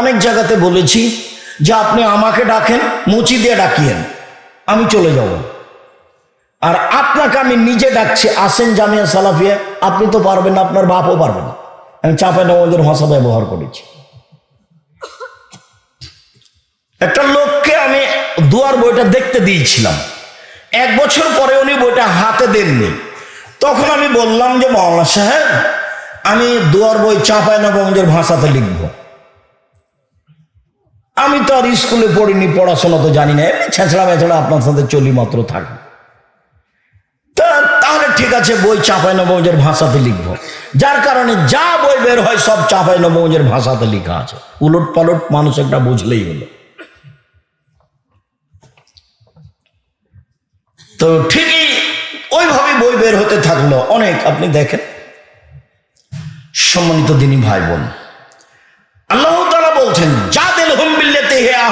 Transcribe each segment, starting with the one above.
অনেক জায়গাতে বলেছি যে আপনি আমাকে ডাকেন, মুচি দিয়ে ডাকিয়েন। আমি চলে যাব। আর আপনাকে আমি নিজে ডাকছি, আসেন জামিয়া সালাফিয়া। আপনি তো পারবেন না, আপনার বাপও পারবেন আমি চাপে নবদের ভাষা ব্যবহার করেছি। একটা লোককে আমি দুয়ার বইটা দেখতে দিয়েছিলাম। এক বছর পরে উনি বইটা হাতে দেননি। তখন আমি বললাম যে, মাওলানা সাহেব, আমি দুয়ার বই চাঁপায় নবগঞ্জের ভাষাতে লিখব। আমি তো আর স্কুলে পড়িনি, পড়াশোনা তো জানি না। এমনি ছেঁচড়া মেছড়া আপনার সাথে চলি মাত্র থাকি তা, তাহলে ঠিক আছে, বই চাঁপাই নবগঞ্জের ভাষাতে লিখব। যার কারণে যা বই বের হয়, সব চাঁপাই নবগঞ্জের ভাষাতে লেখা আছে। উলট পালট মানুষ একটা বুঝলেই হলো। তো ঠিকই ওইভাবে বই বের হতে থাকল অনেক। আপনি দেখেন, সম্মানিত দিনী ভাই বোন, আল্লাহ তাআলা বলছেন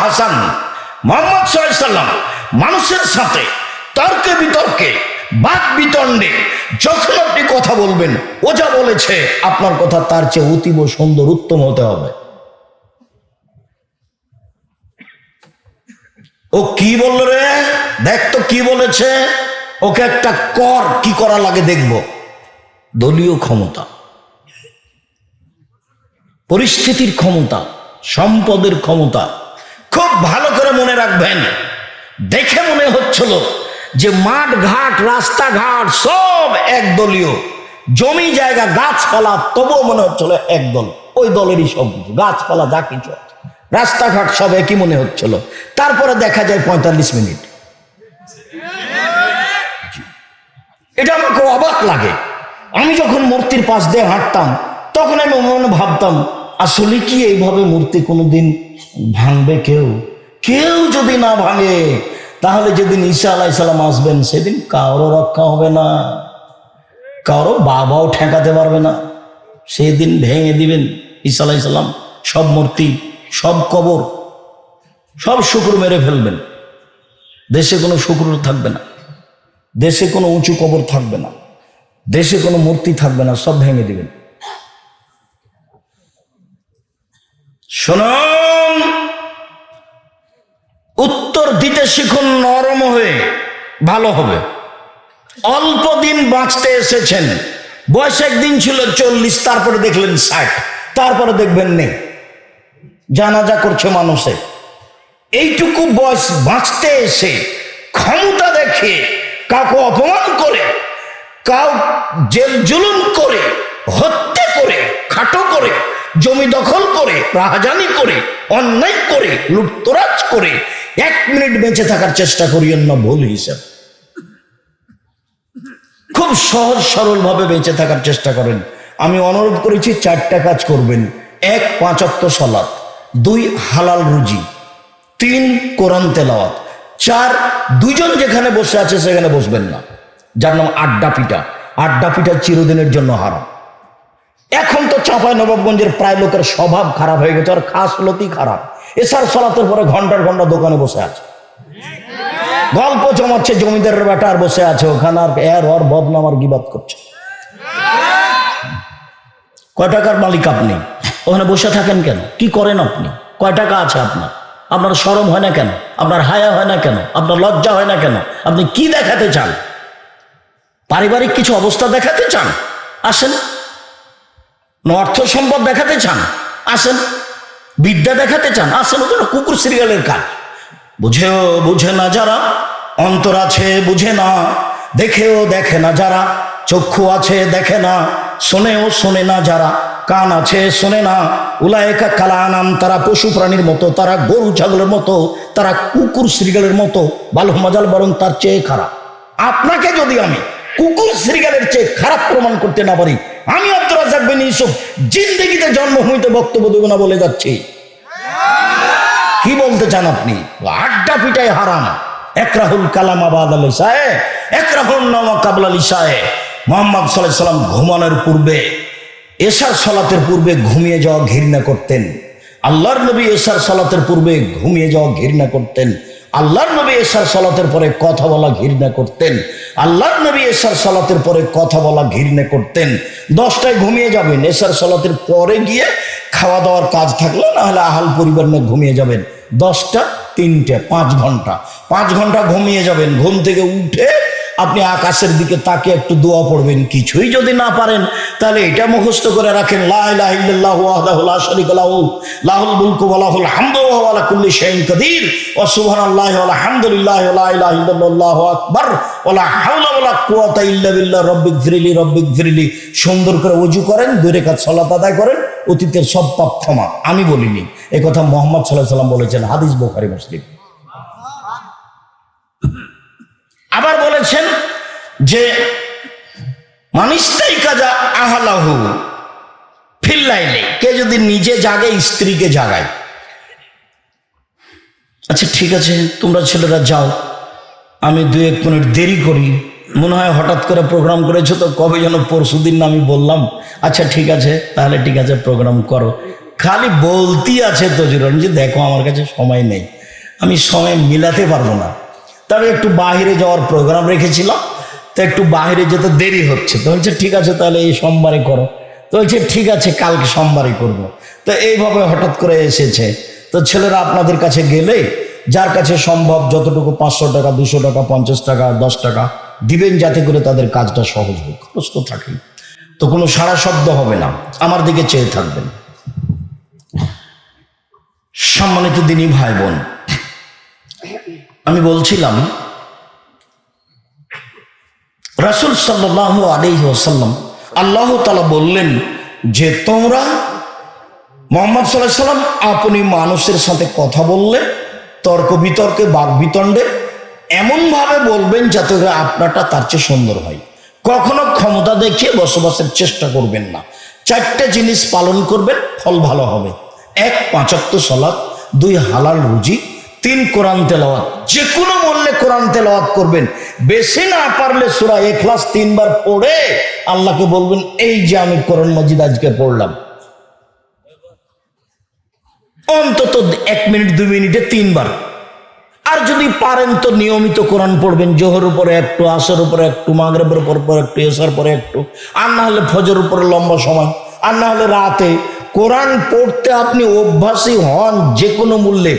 বিল্লাতে হে আহসান মোহাম্মদ সাল্লাম মানুষের সাথে তর্কে বিতর্কে, বাক বিতণ্ডে যখন আপনি কথা বলবেন, ও যা বলেছে, আপনার কথা তার চেয়ে অতীব সুন্দর, উত্তম হতে হবে। ও কি বলল রে? দেখ তো কি বলেছে। ওকে একটা কর কি করা লাগে দেখব। দলীয় ক্ষমতা। পরিস্থিতির ক্ষমতা, সম্পদের ক্ষমতা। খুব ভালো করে মনে রাখবেন। দেখে মনে হচ্ছিল যে মাঠ ঘাট রাস্তাঘাট সব একদলীয়। জমি, জায়গা, গাছপালা, তবুও মনে হচ্ছিল একদল। ওই দলেরই সব কিছু, গাছপালা যা কিছু। রাস্তাঘাট সব একই মনে হচ্ছিল। তারপরে দেখা যায় পঁয়তাল্লিশ মিনিট। এটা আমাকে অবাক লাগে। আমি যখন মূর্তির পাশ দিয়ে হাঁটতাম, তখন আমি মনে ভাবতাম আসলে কি এইভাবে মূর্তি কোনোদিন ভাঙবে কেউ? কেউ যদি না ভাঙে, তাহলে যেদিন ঈসা আলাহ সালাম আসবেন, সেদিন কারও রক্ষা হবে না। কারও বাবাও ঠেকাতে পারবে না। সেদিন ভেঙে দিবেন ঈশা আলাহ সালাম সব মূর্তি, সব কবর, সব শুকুর মেরে ফেলবেন। দেশে কোনো শুকুর থাকবে না। দেশে কোনো উঁচু কবর থাকবে না। দেশে কোনো মূর্তি থাকবে না, সব ভেঙে দিবেন। শুনুন উত্তর দিতে শিখুন নরম হয়ে, ভালো হবে। অল্প দিন বাঁচতে এসেছেন। বয়স একদিন ছিল চল্লিশ, তারপরে দেখলেন ষাট, তারপরে দেখবেন নেই। জানাজা করছে মানুষে। এইটুকু বয়স বাঁচতে এসে ক্ষমতা দেখে কাউকে অপমান করে, কাউ জেল জুলুম করে, হত্যা খাটো করে, জমি দখল করে, রাহাজানি করে, অন্যায় করে, লুটতরাজ করে, এক মিনিট বেঁচে থাকার চেষ্টা করিয়েন না ভুল হিসাব। খুব সহজ সরল ভাবে বেঁচে থাকার চেষ্টা করেন। আমি অনুরোধ করেছি চারটা কাজ করবেন। এক পাঁচাত্ত সালাত। দুই, হালাল রুজি। তিন, কোরআন তেলাওয়াত। চার দুজন যেখানে বসে আছে সেখানে বসবেন না। যার নাম আড্ডা পিটা আড্ডা পিটা চিরদিনের জন্য হারাম। এখন তো চাঁপাই নবাবগঞ্জের প্রায় লোকের স্বভাব খারাপ হয়ে গেছে, আর খাস লতি খারাপ। এসার সলাতের পরে ঘণ্টার ঘণ্টা দোকানে বসে আছে। গল্প জমাচ্ছে জমিদারের আর বসে আছে ওখানে, আর এর ওর বদনাম আর গিবাদ করছে। কয় টাকার মালিক আপনি? ওখানে বসে থাকেন কেন? কি করেন আপনি? কয় টাকা আছে আপনার? আপনার সরম হয় না কেন? আপনার হায়া হয় না কেন? আপনার লজ্জা হয় না কেন? আপনি কি দেখাতে চান? পারিবারিক কিছু অবস্থা দেখাতে চান? আসেন। অর্থ সম্পদ দেখাতে চান? আসেন। বিদ্যা দেখাতে চান? আসেন ওটা কুকুর সিরিয়ালের কাজ। বুঝেও বুঝে না যারা, অন্তর আছে বুঝে না, দেখেও দেখে না যারা, চক্ষু আছে দেখে না, শোনেও শোনে না যারা, কান আছে শোনে না উলায়কা কালা নাম তারা পশু প্রাণীর মতো, তারা গরু ছাগলের মতো, তারা কুকুর শ্রীগালের মতো বালু মজাল বরং তার চেয়ে খারাপ। আপনাকে যদি আমি কুকুর শ্রীগালের চেয়ে খারাপ প্রমাণ করতে না পারি। আমি আব্দুল রাজাক বিন ইউসুফ জিন্দগিতে জন্মভূমিতে বক্তব্য দেবো না বলে যাচ্ছি। কি বলতে চান আপনি? আড্ডা পিটাই হারাম। একরাহুল কালাম আবাদ আলী সাহে একরাহুল নামা কাবল আলী সাহে মোহাম্মদ সাল্লাহ সাল্লাম ঘুমানোর পূর্বে, এশার সলাতের পূর্বে ঘুমিয়ে যাওয়া ঘৃণা করতেন। আল্লাহর নবী এশার সলাতের পূর্বে ঘুমিয়ে যাওয়া ঘৃণা করতেন। আল্লাহর নবী এসার সালাতের পরে কথা বলা ঘৃণা করতেন। আল্লাহর নবী এসার সালাতের পরে কথা বলা ঘৃণা করতেন। দশটায় ঘুমিয়ে যাবেন, এসার সালাতের পরে গিয়ে খাওয়া দাওয়ার কাজ থাকলে না হলে আহাল পরিবার নিয়ে ঘুমিয়ে যাবেন। দশটা, তিনটে, পাঁচ ঘণ্টা। পাঁচ ঘণ্টা ঘুমিয়ে যাবেন, ঘুম থেকে উঠে আপনি আকাশের দিকে তাকে একটু দোয়া পড়বেন, কিছুই যদি না পারেন, তাহলে এটা মুখস্থ করে রাখেন সুন্দর করে ওযু করেন, দুই রাকাত সালাত আদায় করেন, অতীতের সব পাপ ক্ষমা। আমি বলিনি এই কথা মোহাম্মদ আলাইহি সাল্লাম বলেছেন, হাদিস বুখারী, মুসলিম। আবার বলেছেন যে, মানিস্তাই কাজা আহালাহু ফিল্লাইলে কে যদি নিজে জাগে, স্ত্রীকে জাগায়। আচ্ছা ঠিক আছে, তোমরা ছেলেরা যাও। আমি দু এক মিনিট দেরি করি। মনে হয় হঠাৎ করে প্রোগ্রাম করেছ তো, কবে যেন পরশু দিন আমি বললাম। আচ্ছা ঠিক আছে, তাহলে ঠিক আছে প্রোগ্রাম করো। খালি বলতি আছে তো যে দেখো, আমার কাছে সময় নেই। আমি সময় মিলাতে পারব না। তবে একটু বাইরে যাওয়ার প্রোগ্রাম রেখেছিলাম। তো একটু বাইরে যেতে দেরি হচ্ছে। তো বলছে, ঠিক আছে তাহলে এই সোমবারে করো। তো বলছে, ঠিক আছে, কালকে সোমবারে করব। তো এইভাবে হঠাৎ করে এসেছে। তো ছেলেরা আপনাদের কাছে গেলে, যার কাছে সম্ভব যতটুকু পাঁচশো টাকা, দুশো টাকা, পঞ্চাশ টাকা, দশ টাকা, দিবেন যাতে করে তাদের কাজটা সহজ হোক। খরচ তো তো কোনো সারা শব্দ হবে না। আমার দিকে চেয়ে থাকবেন। সম্মানিত দিনই ভাই বোন আমি বলছিলাম, রাসুল সাল্লাহ আলহি ওসাল্লাম আল্লাহ তালা বললেন যে, তোমরা মোহাম্মদ সাল্লাহ সাল্লাম আপনি মানুষের সাথে কথা বললে, তর্ক বিতর্কে, বাক বিতণ্ডে এমনভাবে বলবেন যাতে করে আপনারটা তার চেয়ে সুন্দর হয়। কখনো ক্ষমতা দেখিয়ে বসবাসের চেষ্টা করবেন না। চারটে জিনিস পালন করবেন, ফল ভালো হবে। এক, পাঁচাত্তর সলাৎ দুই, হালাল রুজি তিন কোরআন তেলাওয়াত যে কোনো মূল্যে কোরআন তেলাওয়াত করবেন। বেশি না পারলে সুরা এখলাস তিনবার পড়ে আল্লাহকে বলবেন, এই যে আমি কোরআন মজিদ আজকে পড়লাম। অন্তত এক মিনিট, দুই মিনিটে তিনবার। আর যদি পারেন তো নিয়মিত কোরআন পড়বেন, জোহর উপরে একটু, আসর উপরে একটু, মাগরেবের উপর পর একটু এসার পরে একটু। আর না হলে ফজর উপরে লম্বা সময়। আর না হলে রাতে। কোরআন পড়তে আপনি অভ্যাসী হন যে কোনো মূল্যে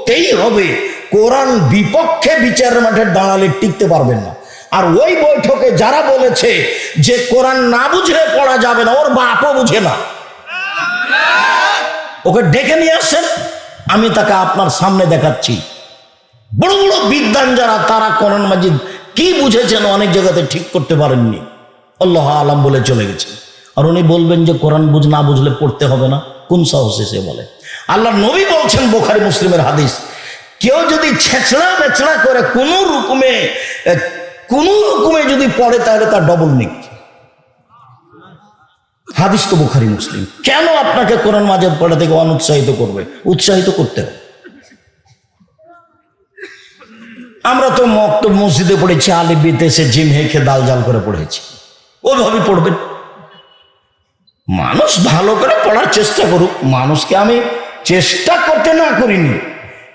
পড়তেই হবে। কোরআন বিপক্ষে বিচারের মাঠে দাঁড়ালে টিকতে পারবেন না। আর ওই বৈঠকে যারা বলেছে যে কোরআন না বুঝলে পড়া যাবে না, ওর বাপও বুঝে না। ওকে ডেকে নিয়ে আসছেন, আমি তাকে আপনার সামনে দেখাচ্ছি। বড় বড় বিদ্যান যারা, তারা কোরআন মাজিদ কি বুঝেছেন অনেক জায়গাতে ঠিক করতে পারেননি। আল্লাহ আলাম বলে চলে গেছে। আর উনি বলবেন যে কোরআন বুঝ না বুঝলে পড়তে হবে না। কোন সাহসে সে বলে? আল্লাহ নবী বলছেন বোখারি মুসলিমের হাদিস, কেউ যদি ছেঁচড়া বেচড়া করে কোনো রকমে কোনো রকমে যদি পড়ে তাহলে তার ডবল নিক। হাদিস তো বুখারি মুসলিম। কেন আপনাকে কোরআন মাঝে পড়া থেকে অনুৎসাহিত করবে? উৎসাহিত করতে আমরা তো মক্ত মসজিদে পড়েছি আলিবিতে এসে জিম হেঁকে দাল জাল করে পড়েছি। ওইভাবে পড়বেন। মানুষ ভালো করে পড়ার চেষ্টা করুক। মানুষকে আমি চেষ্টা করতে না করিনি।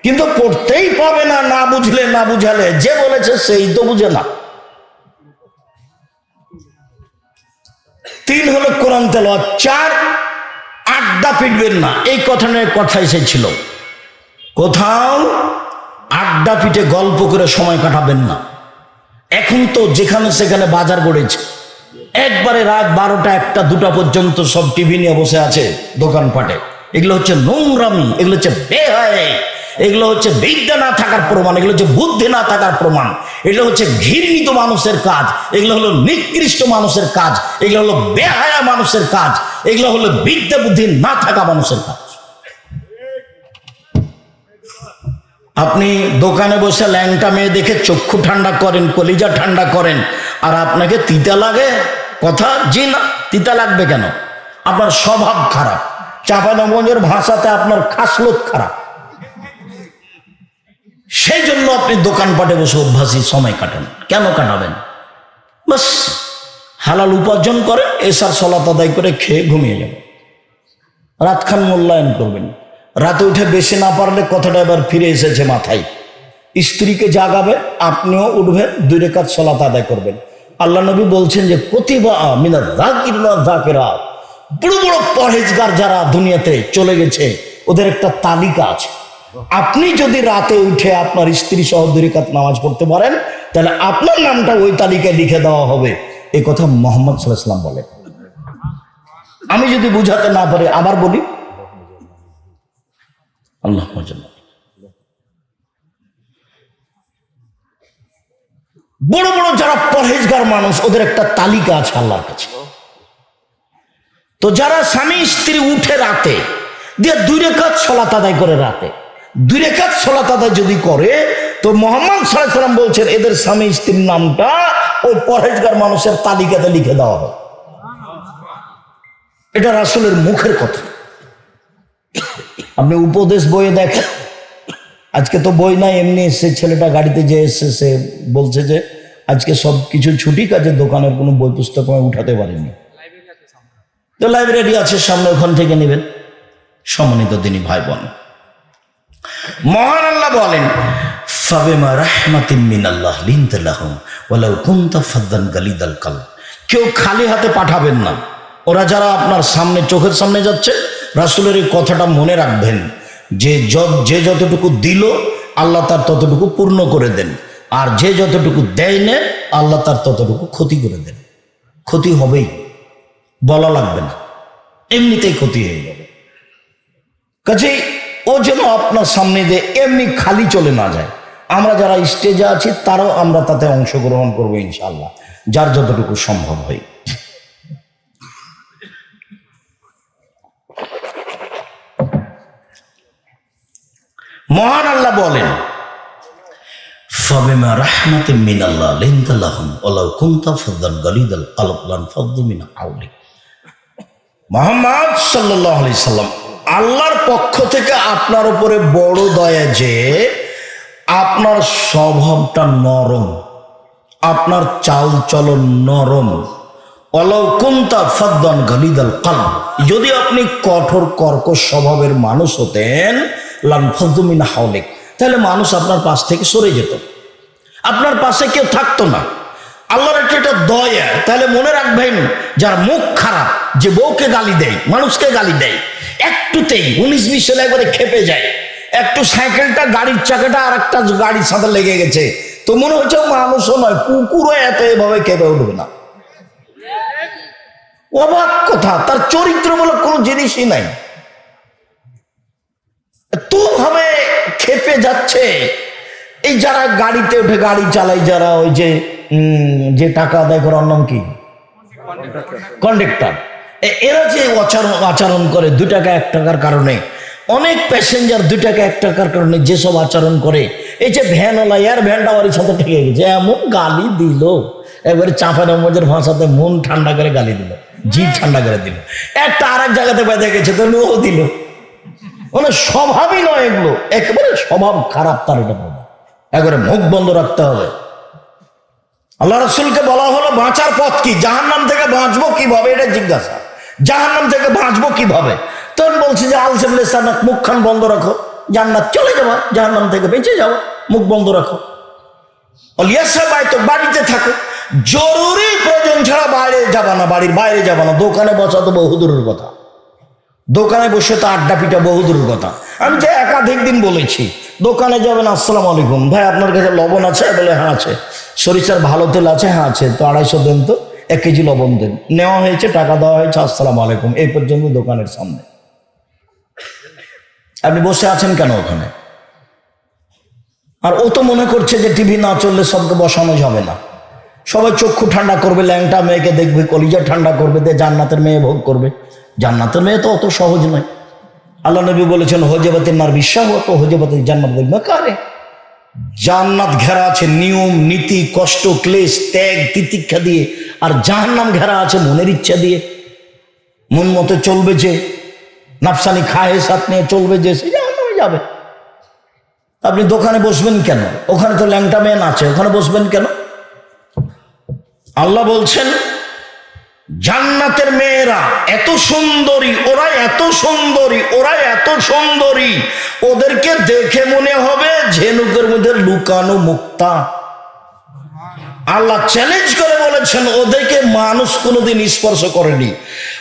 কিন্তু পড়তেই পাবে না না বুঝলে, না বুঝালে। যে বলেছে সেই তো বুঝে না। তিন হলো কোরআন তেল চার, আড্ডা পিটবেন না। এই কথা নিয়ে কথা এসেছিল। কোথাও আড্ডা পিটে গল্প করে সময় কাটাবেন না। এখন তো যেখানে সেখানে বাজার গড়েছে। একবারে রাত বারোটা একটা, দুটা পর্যন্ত সব টিভি নিয়ে বসে আছে দোকানপাটে। এগুলো হচ্ছে নোংরামি, এগুলো হচ্ছে বেহায় এগুলো হচ্ছে বিদ্যা না থাকার প্রমাণ, এগুলো হচ্ছে বুদ্ধি না থাকার প্রমাণ, এগুলো হচ্ছে ঘৃণিত মানুষের কাজ, এগুলো হলো নিকৃষ্ট মানুষের কাজ, এগুলো হলো বেহায়া মানুষের কাজ, এগুলো হলো বিদ্যা বুদ্ধি না থাকা মানুষের কাজ। আপনি দোকানে বসে ল্যাংটা মেয়ে দেখে চক্ষু ঠান্ডা করেন, কলিজা ঠান্ডা করেন, আর আপনাকে তিতা লাগে? কথা? জি না? তিতা লাগবে কেন? আপনার স্বভাব খারাপ। চাপানগঞ্জের ভাষাতে আপনার খাসলত খারাপ। সেই জন্য আপনি দোকানপাটে বসে অভ্যাসী সময় কাটান। কেন কাটাবেন? বাস, হালাল উপার্জন করে, এসার সলাত আদায় করে খেয়ে ঘুমিয়ে যাবেন। রাতখান মূল্যায়ন করবেন। রাতে উঠে বেশি না পারলে কথাটা এবার ফিরে এসেছে মাথায়। স্ত্রীকে জাগাবে, আপনিও উঠবেন, দুই রেখাত সলাত আদায় করবেন। আল্লাহ নবী বলছেন যে প্রতিভা মিনা জাকির জাকেরা বড় বড় পরহেজগার যারা দুনিয়াতে চলে গেছে, ওদের একটা তালিকা আছে। আপনি যদি রাতে উঠে আপনার স্ত্রী সহ দুই রেখাত নামাজ পড়তে পারেন, তাহলে আপনার নামটা ওই তালিকায় লিখে দেওয়া হবে। এই কথা মোহাম্মদ সাল্লাহাম বলে। আমি যদি বুঝাতে না পারি, আবার বলি। আল্লাহ বড় বড় যারা পরহেজগার মানুষ, ওদের একটা তালিকা আছে আল্লাহর কাছে। তো যারা স্বামী স্ত্রী উঠে রাতে, দিয়ে দুই রেখাত সলাত আদায় করে রাতে। দুই রেখাত সলাত আদায় যদি করে, তো মোহাম্মদ সাল্লাম বলছেন, এদের স্বামী স্ত্রীর নামটা ওই পরহেজগার মানুষের তালিকাতে লিখে দেওয়া হবে। এটা রাসুলের মুখের কথা। আপনি উপদেশ বইয়ে দেখেন, আজকে তো বই নাই, এমনি এসছে ছেলেটা গাড়িতে যে এসছে, সে বলছে যে, আজকে সব কিছু ছুটি কাজে, দোকানের কোনো বই পুস্তক আমি উঠাতে পারিনি। তো লাইব্রেরি আছে সামনে, ওখান থেকে নেবেন। সম্মানিত তিনি ভাই বোন মহান আল্লাহ বলেন, ফাবেমা রাহমাতিন মিনাল্লাহ লিনতালাহুম ওয়ালাউ কুনতা ফাদ্দান গালিদাল কাল কেউ খালি হাতে পাঠাবেন না। ওরা যারা আপনার সামনে, চোখের সামনে যাচ্ছে, রাসূলের এই কথাটা মনে রাখবেন। যে য- যে যতটুকু দিল, আল্লাহ তার ততটুকু পূর্ণ করে দেন। আর যে যতটুকু দেয় না, আল্লাহ তার ততটুকু ক্ষতি করে দেন। ক্ষতি হবেই। বলা লাগবে না। এমনিতেই ক্ষতি হয়ে যাবে। কাজেই ও যেন আপনার সামনে দিয়ে এমনি খালি চলে না যায়। আমরা যারা স্টেজে আছি, তারও আমরা তাতে অংশগ্রহণ করব ইনশাল্লাহ যার যতটুকু সম্ভব হয়। মহান আল্লাহ বলেন, ফাবিমা রাহমাতে মিনাল্লাহ লিনতালাহুম ওয়ালাউ কুমতা ফাদদান গালিদাল আলফলান ফাদদু মিনা আউলিক মোহাম্মদ সাল্লাম, আল্লাহর পক্ষ থেকে আপনার উপরে বড় দয়া যে আপনার স্বভাবটা নরম, আপনার চাল চলন নরম অলৌকুন্তা ফদ্দান গালিদাল কাল যদি আপনি কঠোর, কর্কশ স্বভাবের মানুষ হতেন লানফজুমিন হাওলেক, তাহলে মানুষ আপনার পাশ থেকে সরে যেত। আপনার পাশে কেউ থাকতো না। আল্লাহর একটা এটা দয়া। তাহলে মনে রাখবেন, যার মুখ খারাপ, যে বউকে গালি দেয়, মানুষকে গালি দেয়, একটুতেই উনিশ বিশ হলে একবারে খেপে যায়। একটু সাইকেলটা, গাড়ির চাকাটা আর একটা গাড়ির সাথে লেগে গেছে। তো মনে হচ্ছে মানুষও নয়, কুকুরও এত এভাবে খেপে উঠবে না। অবাক কথা, তার চরিত্রমূলক কোনো জিনিসই নাই। তো ভাবে খেপে যাচ্ছে। এই যারা গাড়িতে উঠে গাড়ি চালায়, যারা ওই যে যে টাকা আদায় করার নাম কি? কন্ডাক্টর। এরা যে আচরণ আচরণ করে দু টাকা, এক টাকার কারণে। অনেক প্যাসেঞ্জার দু টাকা, এক টাকার কারণে যেসব আচরণ করে, এই যে ভ্যানওয়ালা এয়ার ভ্যানটা বাড়ির সাথে ঠেকে গেছে। এমন গালি দিল, এবারে চাঁপা নম্বরের ভাষাতে মন ঠান্ডা করে গালি দিল, জিভ ঠান্ডা করে দিল। একটা আর এক জায়গাতে বেঁধে গেছে, তো ও দিল। মানে স্বভাবই নয় এগুলো, একেবারে স্বভাব খারাপ তার এটা একবারে মুখ বন্ধ রাখতে হবে। আল্লাহ রসুলকে বলা হলো, বাঁচার পথ কি? জাহান নাম থেকে বাঁচবো কীভাবে? এটা জিজ্ঞাসা। জাহান নাম থেকে বাঁচবো কীভাবে? তখন বলছে যে আলসেবলেসানাক মুখখান বন্ধ রাখো। জান্নাত চলে যাওয়া জাহান নাম থেকে বেঁচে যাও, মুখ বন্ধ রাখো। তো বাড়িতে থাকো। জরুরি প্রয়োজন ছাড়া বাইরে যাবা না, বাড়ির বাইরে যাবা না, দোকানে বসা তো বহুদূরের কথা। দোকানে বসে তো আড্ডা পিটা বহুদূরের কথা। আমি যে একাধিক দিন বলেছি, দোকানে যাবেন, আসসালামু আলাইকুম। ভাই, আপনার কাছে লবণ আছে? বলে হ্যাঁ আছে। সরিষার ভালো তেল আছে? হ্যাঁ আছে। তো আড়াইশো দেন তো, এক কেজি লবণ দেন। নেওয়া হয়েছে, টাকা দেওয়া হয়েছে, আসসালাম আলাইকুম। এই পর্যন্ত দোকানের সামনে। আপনি বসে আছেন কেন ওখানে? আর ও তো মনে করছে যে টিভি না চললে সবকে বসানো যাবে না। সবাই চক্ষু ঠান্ডা করবে, ল্যাংটা মেয়েকে দেখবে, কলিজা ঠান্ডা করবে দিয়ে জান্নাতের মেয়ে ভোগ করবে। জান্নাতের মেয়ে তো অত সহজ নয়। আল্লাহ নবী বলেছেন হজেবাতের মার বিশ্বাস তো হজেবাতের জান্নাত দেখবে কারে? জান্নাত ঘেরা আছে নিয়ম, নীতি, কষ্ট, ক্লেশ, ত্যাগ, তিতিক্ষা দিয়ে, আর জাহান্নাম ঘেরা আছে মনের ইচ্ছা দিয়ে। মন মতো চলবে যে, নাফসানি খায় সাত নিয়ে চলবে যে, সে জাহান্নামে যাবে। আপনি দোকানে বসবেন কেন? ওখানে তো ল্যাংটা মেন আছে, ওখানে বসবেন কেন? আল্লাহ বলছেন জান্নাতের মেয়েরা এত সুন্দরী, ওরা এত সুন্দরী, ওরা এত সুন্দরী। ওদেরকে দেখে মনে হবে ঝেনুকের মধ্যে লুকানো মুক্তা। আল্লাহ চ্যালেঞ্জ করে বলেছেন, ওদেরকে মানুষ কোনোদিন স্পর্শ করেনি।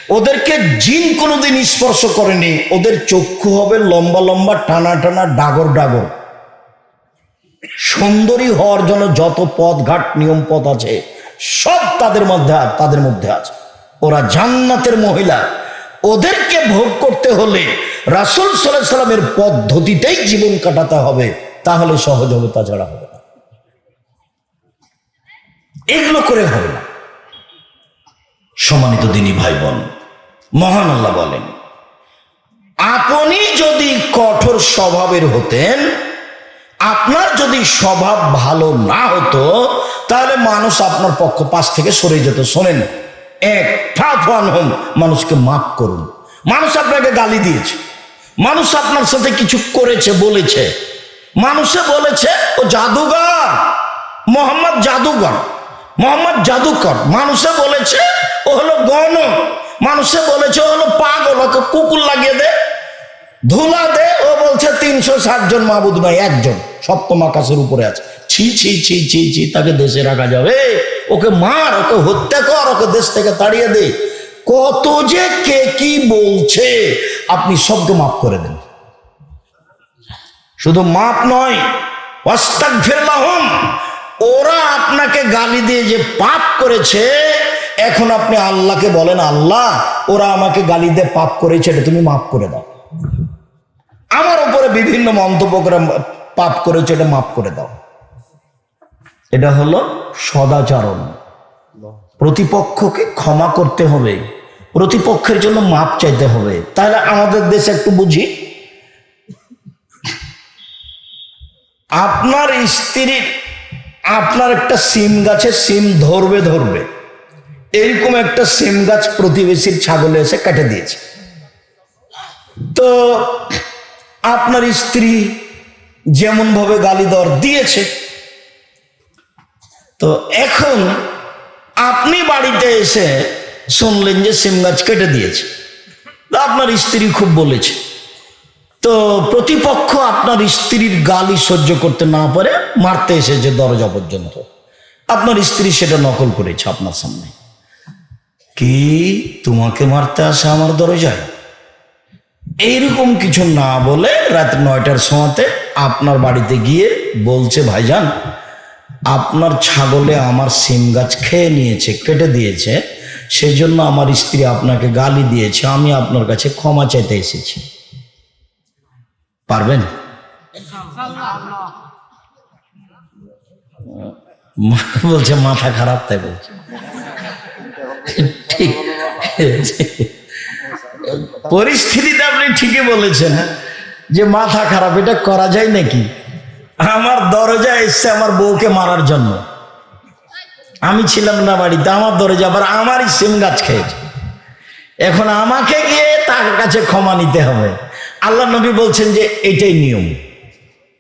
ওদেরকে জিন কোনোদিন স্পর্শ করেনি। ওদের চক্ষু হবে লম্বা লম্বা, টানা টানা, ডাগর ডাগর। সুন্দরী হওয়ার জন্য যত পথ ঘাট নিয়ম পথ আছে সব তাদের মধ্যে তাদের মধ্যে আছে। ওরা জান্নাতের মহিলা। ওদেরকে ভোগ করতে হলে রাসুল সাল্লাহ সাল্লামের পদ্ধতিতেই জীবন কাটাতে হবে। তাহলে সহজ হবে তাছাড়া হবে না। এগুলো করে হবে না। সম্মানিত দিনী ভাই বোন মহান আল্লাহ বলেন, আপনি যদি কঠোর স্বভাবের হতেন, আপনার যদি স্বভাব ভালো না হতো তাহলে মানুষ আপনার পক্ষ পাশ থেকে সরে যেত। শোনেন, এক ফাফান মানুষকে মাফ করুন। মানুষ আপনাকে গালি দিয়েছে। মানুষ আপনার সাথে কিছু করেছে, বলেছে। মানুষে বলেছে, ও জাদুঘর, মোহাম্মদ জাদুঘর, মোহাম্মদ জাদুকর মানুষে বলেছে, ও হলো গণ। মানুষে বলেছে, ও হলো পাগল, ওকে কুকুর লাগিয়ে দে, ধুলা দে। ও বলছে, তিনশো ষাট জন মাহবুদ ভাই, একজন, সপ্তম আকাশের উপরে আছে। ছি ছি ছি ছি ছি, তাকে দেশে রাখা যাবে। ওকে মার, ওকে হত্যা কর, ওকে দেশ থেকে তাড়িয়ে দে। কত যে কে কি বলছে, আপনি সবকে মাফ করে দেন। শুধু মাপ নয় ওরা আপনাকে গালি দিয়ে যে পাপ করেছে, এখন আপনি আল্লাহকে বলেন, আল্লাহ, ওরা আমাকে গালি দিয়ে পাপ করেছে, এটা তুমি মাফ করে দাও। আমার উপরে বিভিন্ন মন্তব্য করে পাপ করেছে, এটা মাফ করে দাও। এটা হলো সদাচরণ। প্রতিপক্ষকে ক্ষমা করতে হবে প্রতিপক্ষের জন্য মাপ চাইতে হবে। তাহলে আমাদের দেশে একটু বুঝি। আপনার স্ত্রী আপনার একটা সিম গাছে সিম ধরবে ধরবে। এরকম একটা সিম গাছ প্রতিবেশীর ছাগলে এসে কেটে দিয়েছে। তো আপনার স্ত্রী যেমন ভাবে গালি দর দিয়েছে তো এখন আপনি বাড়িতে এসে শুনলেন যে সিম গাছ কেটে দিয়েছে। আপনার স্ত্রী খুব বলেছে। তো প্রতিপক্ষ আপনার স্ত্রীর গালি সহ্য করতে না পারে, মারতে এসেছে দরজা পর্যন্ত। আপনার স্ত্রী সেটা নকল করেছে আপনার সামনে। কি তোমাকে মারতে আসে আমার দরজায়? এইরকম কিছু না বলে রাত নয়টার সময়তে আপনার বাড়িতে গিয়ে বলছে, ভাইজান আপনার ছাগলে আমার সিম গাছ খেয়ে নিয়েছে, কেটে দিয়েছে সেই জন্য আমার স্ত্রী আপনাকে গালি দিয়েছে, আমি আপনার কাছে ক্ষমা চাইতে এসেছি। পারবেন? বলছে, মাথা খারাপ তাই বলছে। ঠিক পরিস্থিতিতে আপনি ঠিকই বলেছেন যে মাথা খারাপ, এটা করা যায় নাকি? আমার দরজা এসছে আমার বউকে মারার জন্য। আমি ছিলাম না বাড়িতে, আমার দরজা, আবার আমারই সিম গাছ খেয়েছে। এখন আমাকে গিয়ে তার কাছে ক্ষমা নিতে হবে। আল্লাহ নবী বলছেন যে এটাই নিয়ম।